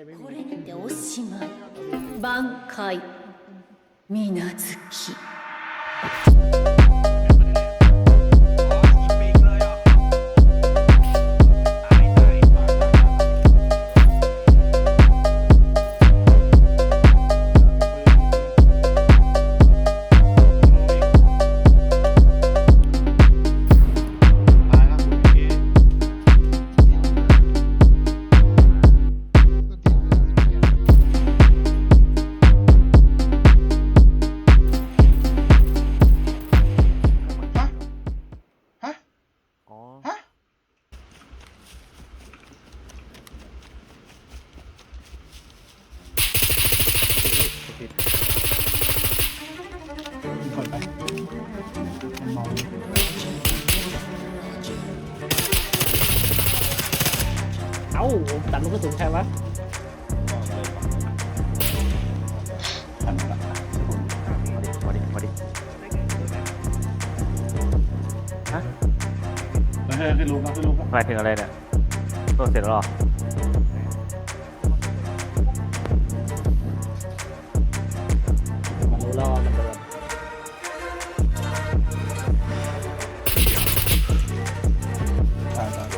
これにておしまい。挽回。水無月 เฮ้ยขึ้นรูปแล้วขึ้นรูปแล้วหมายถึงอะไรเนี่ยตัวเสร็จแล้วเหรอมันรู้แล้วว่ามันโดนตายตาย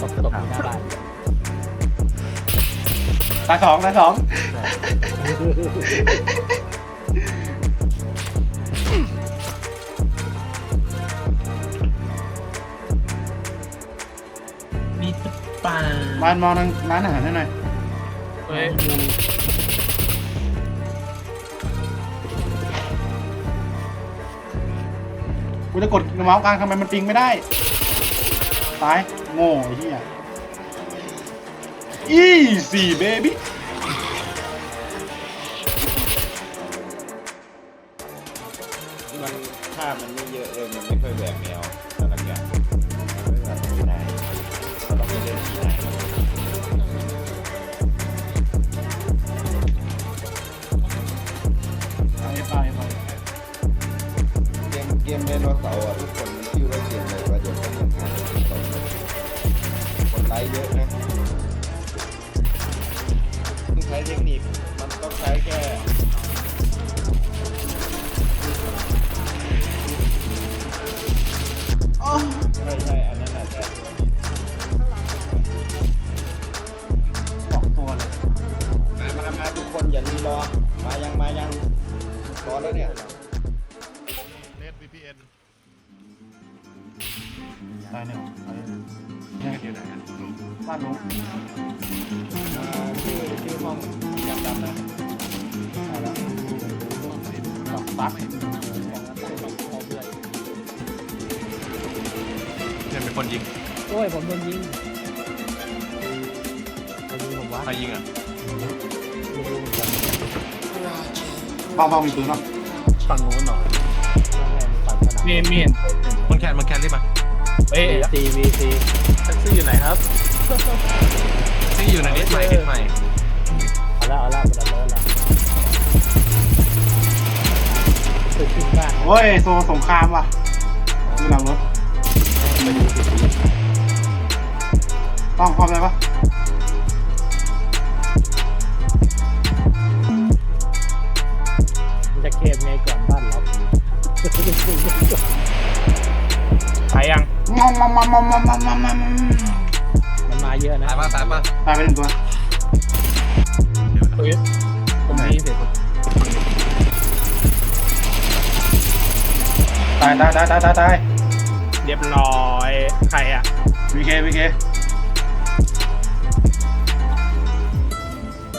ตบตบหน้าบ้านตายสองตายสอง บ้านมองทางร้านอาหารให้หน่อยเฮ้ยกูจะกดเมาส์กลางทำไมมันปิงไม่ได้ ตาย โง่ไอ้เหี้ย easy baby ต้องใช้แค่ใช่ใช่อันนั้นแหละใช่สองตัวเลยมามามาทุกคนอย่ารีรอ มายังมายังรอแล้วเนี่ยเน็ต VPN ตายหนึ่งตายหนึ่ง อยู่ไหนอะบ้านลงอ่าชื่อชื่อห้องจำจำนะตายแล้วสองปั๊บเน็ตเป็นคนยิงโอ้ยผมโดนยิงใครยิงผมวะใครยิงอะบ้างบ้างมีปืนเนาะฝั่งนู้นเหรอฝั่งสนามเมียนเมียนมันแคนมันแคนรีบมา เอ้ยซีวีซีแท็กซี่อยู่ไหนครับ ที่อยู่ในนิดใหม่นิดใหม่เอาละเอาละมันเอาแล้วตึกขึ้นบ้านโอ้ยโซสงครามว่ะมีหลังรถไปดูสิต้องพร้อมเลยปะมันจะเคมไงก่อนบ้านล็อกไปยัง มอมมอมมอมมอมมอมมอมมอมมอมมันมาเยอะนะตายป่ะตายป่ะตายไปหนึ่งตัวเฮ้ยตรงนี้สิตายตายตายตายตายตายเรียบร้อยใครอะวีเควีเค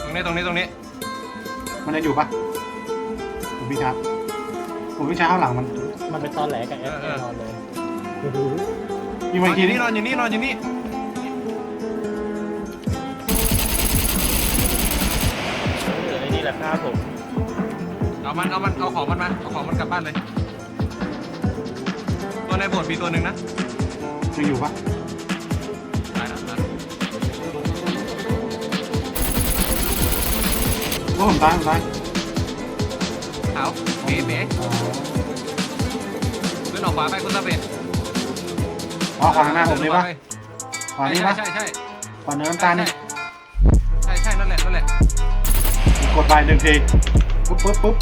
ตรงนี้ตรงนี้ตรงนี้ มันยังอยู่ปะผมพี่ชาร์จผมพี่ชาร์จข้างหลังมัน มันเป็นตอนแหลกับแอฟแน่นอนเลย ยิงนไปอนอีกอทียู่นี่นี่นอนอยู่นี่นอนอยู่นี่เหลือไอ้นี่แหละครับผมเอามันเอามันเอาของมันมาเอาของมันกลับบ้านเลย ตัวในโบสถ์มีตัวหนึ่งนะยังอยู่ปะตายแล้วตายโอ้ผมตายผมตายขาวเบ๊ะเบ๊ะเลื่อนออกขวาไปคุณตาเป็ด อ๋อขวางหน้าผมเลยปะขวางนี่ปะใช่ใช่ขวางเนื้อน้ำตาลนี่ใช่ใช่นั่นแหละนั่นแหละกดไปหนึ่งทีปุ๊บปุ๊บปุ๊บ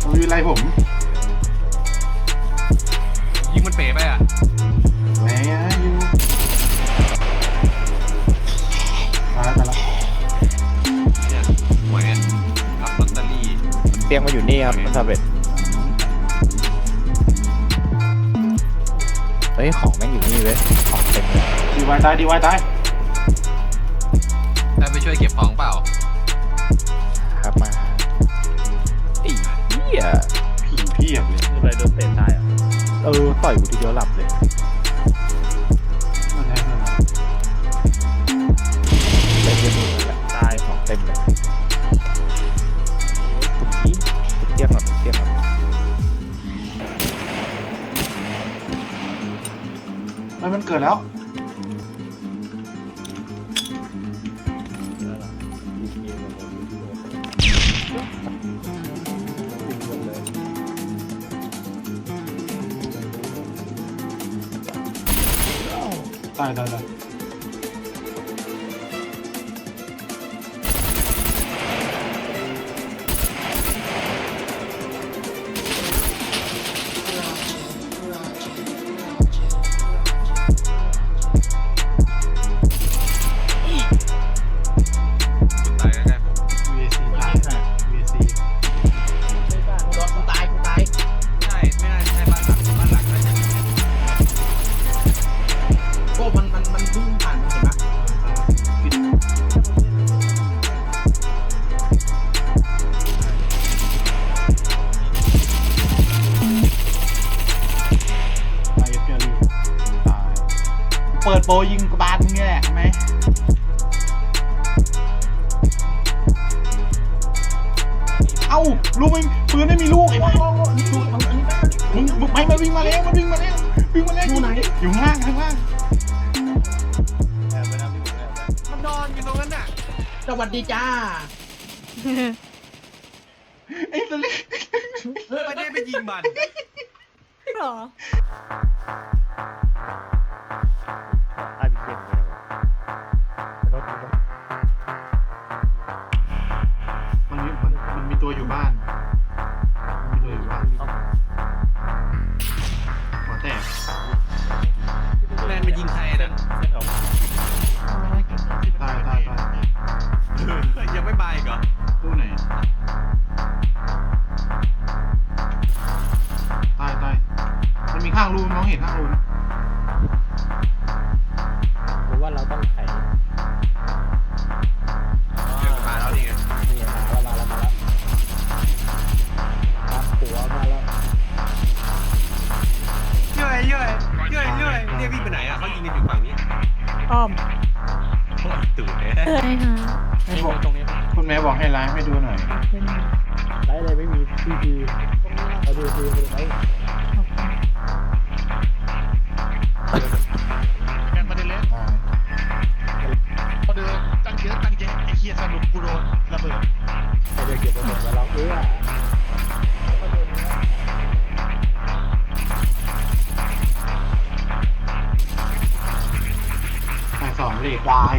มันมีอะไรผม ยิงมันเป๋ไปอะแหมยิงมาแล้วมาแล้วเนี่ยหวยรับลอตเตอรี่เตียงมาอยู่นี่ครับมันทำเป็น เฮ้ยของแม่งอยู่นี่เว้ยของเต็มเลยดีวายตายดีวายตายได้ไปช่วยเก็บของเปล่าครับมาไอ้เหี้ยผีเพียบเลยคืออะไรโดนเตะตายอะเออต่อยกูทีเดียวหลับเลย มันมันเกิดแล้ว ตายตายตาย เปิดโปรยิงกระบาลมึงเนี่ยแหละใช่ไหมเอ้าลูกมึงปืนไม่มีลูกไอ้บ้ามึงมึงไม่มาวิ่งมาแล้วมันวิ่งมาแล้ววิ่งมาแล้วอยู่ไหนอยู่ข้างล่างข้างล่างมันนอนอยู่ตรงนั้นน่ะสวัสดีจ้าไอ้สลิดไม่ได้ไปยิงมันหรอ แม่งประเด็นเล็กพอเดินตั้งเยอะตั้งเยอะไอ้เฮียสรุปกูโดนระเบิดใครจะเก็บระเบิดมาลองเอื้อสองเลยควาย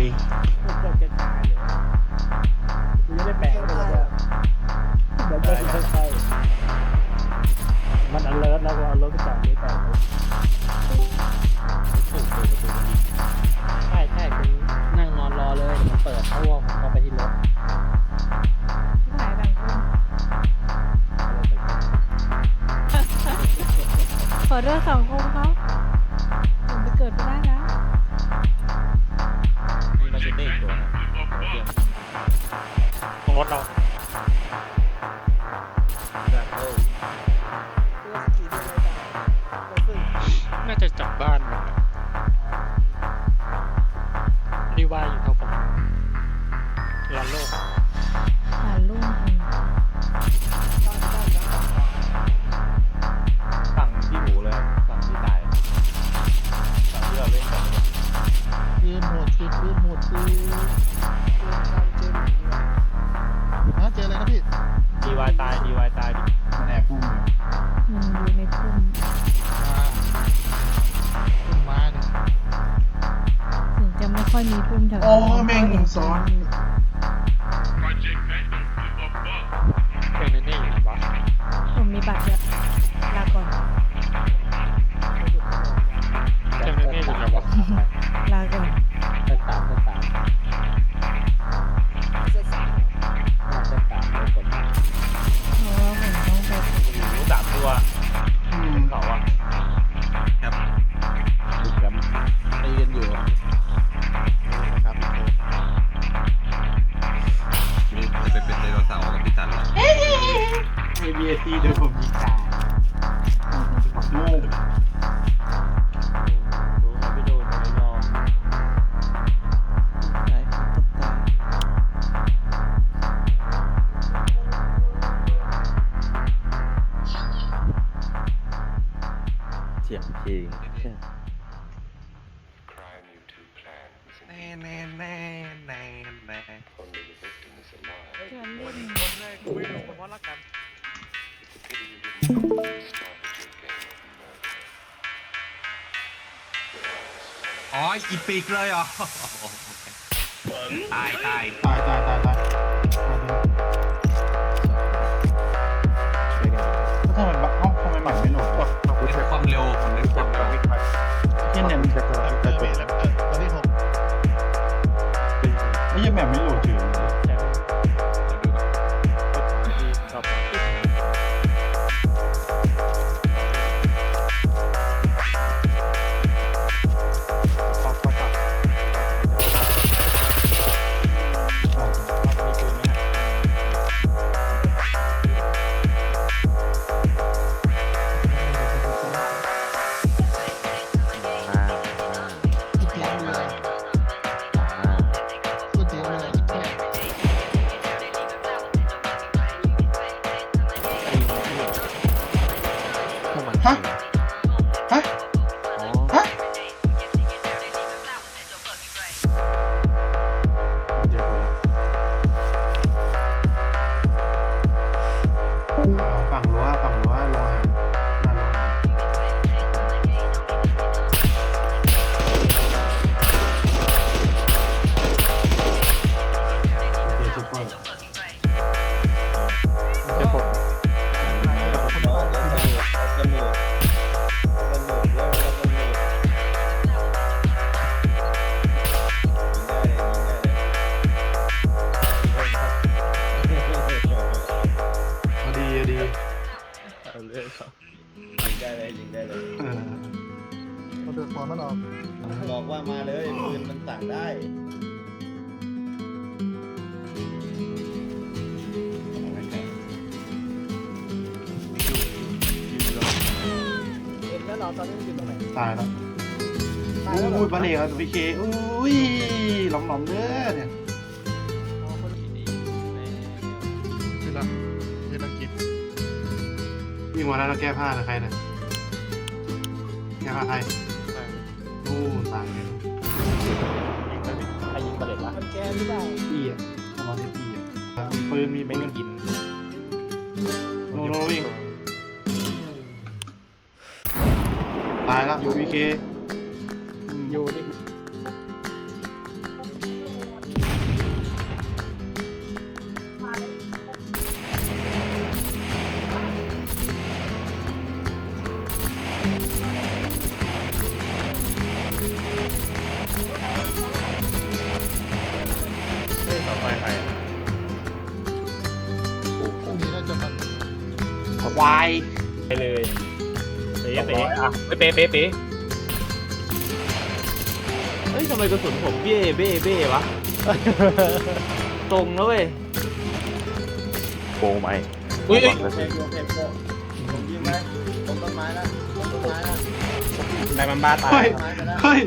รีวายอยู่ครับผมลานโลก ค่อยมีพุ่มแถวโอ้แม่งซ้อนเอ งแน่แน่แน่แน่แน่อ๋ออีปีกเลยเหรอตายตายตายตายตายตาย เอาเดือดฟอนมันออกบอกว่ามาเลยปืนมันสั่งได้เห็นแล้วเหรอตอนนี้มันอยู่ตรงไหนตายแล้วตายแล้วเหรออุ้ยบาเล่ครับพีเคอุ้ยหลอมหลอมๆเด้อเนี่ยอ๋อคนคือละคือละกิฟวิ่งมาแล้วเราแก้ผ้านะใครเนี่ยแก้ผ้าใครนู่น ตายเลยใครยิงประเด็นวะมันแกหรือเปล่าปีอะทำมาที่พี่อะมีปืนมีไม่ปืได้นกินโนโนวิ่งตายแล้วอยู่พีเค ป๊ะเป๊ะอะเป๊ะเป๊ะเป๊ะเฮ้ยทำไมกระสุนผมเบ้เบ้เบ้วะ ตรงแล้วเว้ยโกงไหมอุ้ยอุ้ยเพลงโยเพลงโยผมยิงไหมผมต้นไม้แล้วผมต้นไม้แล้วนายมันบ้าตาเฮ้ยยเฮ้ย